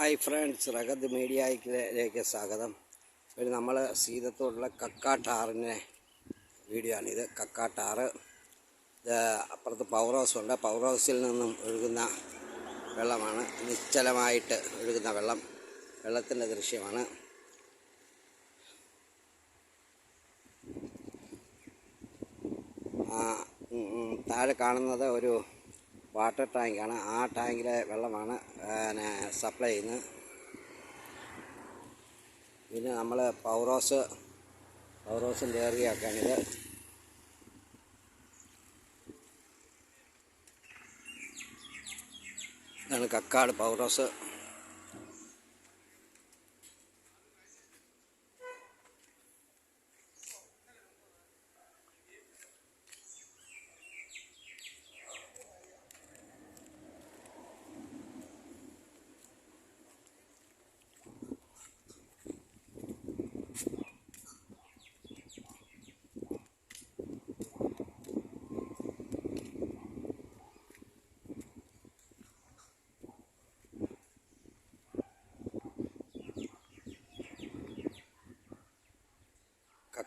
Hi friends റഗത് മീഡിയയിലേക്ക് സ്വാഗതം. ഒരു നമ്മൾ സീതത്തോടുള്ള കക്കാട്ടാറിന്റെ വീഡിയോ ആണിത് കക്കാട്ടാറ് ഇത് അപ്പുറത്ത് പവർ ഹൗസ് ഉണ്ട്. പവർ ഹൗസിൽ നിന്നും ഒഴുകുന്ന വെള്ളമാണ്. നിശ്ചലമായിട്ട് ഒഴുകുന്ന വെള്ളം വെള്ളത്തിന്റെ ദൃശ്യമാണ്. താഴെ കാണുന്നത് ഒരു വാട്ടർ ടാങ്കാണ്. ആ ടാങ്കിലെ വെള്ളമാണ് പിന്നെ സപ്ലൈ ചെയ്യുന്നത് പിന്നെ നമ്മൾ പൗറോസ് പൗറോസിന്റെ ഏറിയൊക്കെയാണിത് ഇതാണ് കക്കാട് പൗറോസ്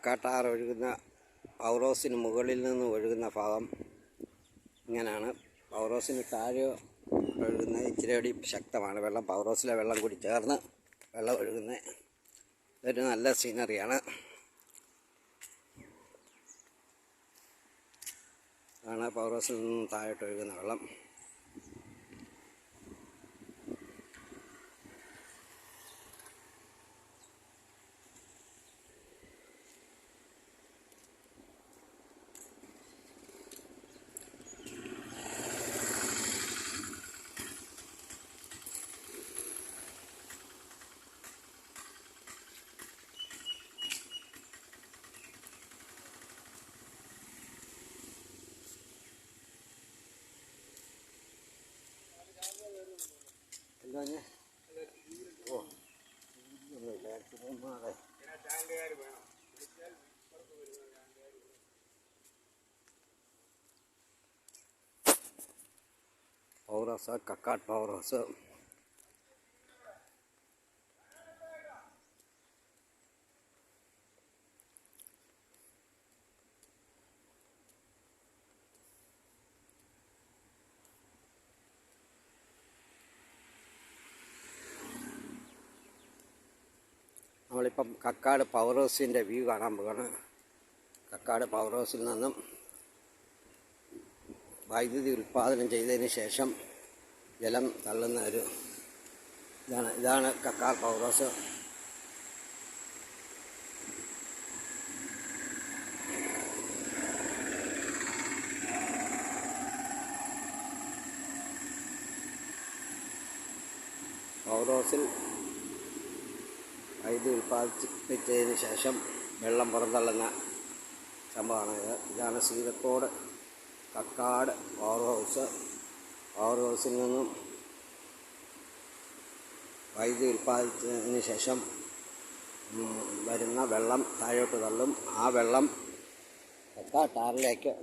കക്കാട്ടാർ ഒഴുകുന്ന പൗറോസിന് മുകളിൽ നിന്ന് ഒഴുകുന്ന ഭാഗം ഇങ്ങനെയാണ് പൗറോസിന് താഴെ ഒഴുകുന്ന ഇച്ചിരി കൂടി ശക്തമാണ് വെള്ളം. പൗറോസിലെ വെള്ളം കൂടി ചേർന്ന് വെള്ളം ഒഴുകുന്ന ഒരു നല്ല സീനറിയാണ് ആണ്. പൗറോസിൽ നിന്നും താഴോട്ട് ഒഴുകുന്ന വെള്ളം. Power house Kakkad power house നമ്മളിപ്പം കക്കാട് പവർ ഹൗസിന്റെ വ്യൂ കാണാൻ പോവാണ്. കക്കാട് പവർ ഹൗസിൽ നിന്നും വൈദ്യുതി ഉൽപ്പാദനം ചെയ്തതിന് ശേഷം ജലം തള്ളുന്ന ഒരു ഇതാണ് ഇതാണ് കക്കാട് പവർ ഹൗസ് പവർ ഹൗസിൽ വൈദ്യുതി ഉൽപ്പാദിപ്പിച്ചതിന് ശേഷം വെള്ളം പുറന്തള്ളുന്ന സംഭവമാണ് ഇത്. ഇതാണ് Seethakkode Kakkad power house power ഹൗസിൽ നിന്നും വൈദ്യുതി ഉൽപ്പാദിച്ചതിന് ശേഷം വരുന്ന വെള്ളം താഴോട്ട് തള്ളും. ആ വെള്ളം കക്കാ ടാറിലേക്ക്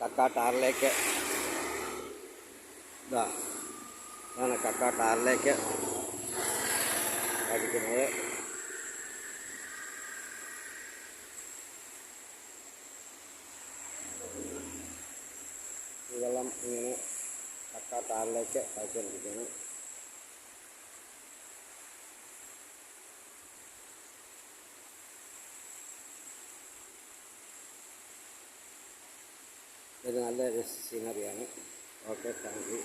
കക്കാ ടാറിലേക്ക് ഇതാ ഇതാണ് ടാറിലേക്ക് അടിക്കുന്നത്. ഈ വെള്ളം ഇങ്ങനെ കക്ക ടാറിലേക്ക് അയച്ചുകൊണ്ടിരിക്കുകയാണ് ഇത് നല്ല സീനറിയാണ് ഓക്കെ താങ്ക് യു